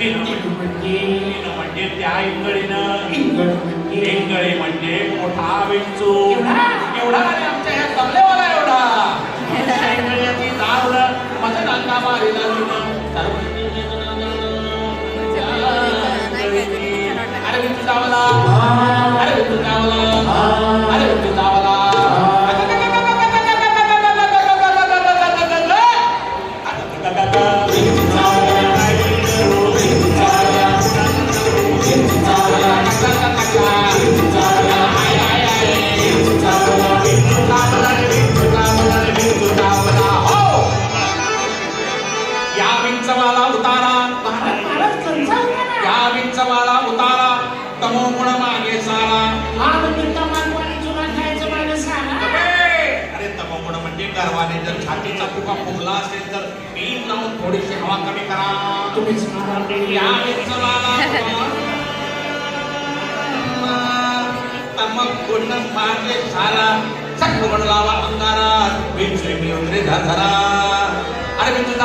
पिंटी म्हणजे? म्हणजे त्या इंगळीनं इंगळे म्हणजे? मोठा म्हणजे विंचू एवढा? आमच्या ह्या झाला असेल तर बीन लावून थोडीशी हवा कमी करा. तुम्ही मग कोण म्हणून लावा अरे मी तुझा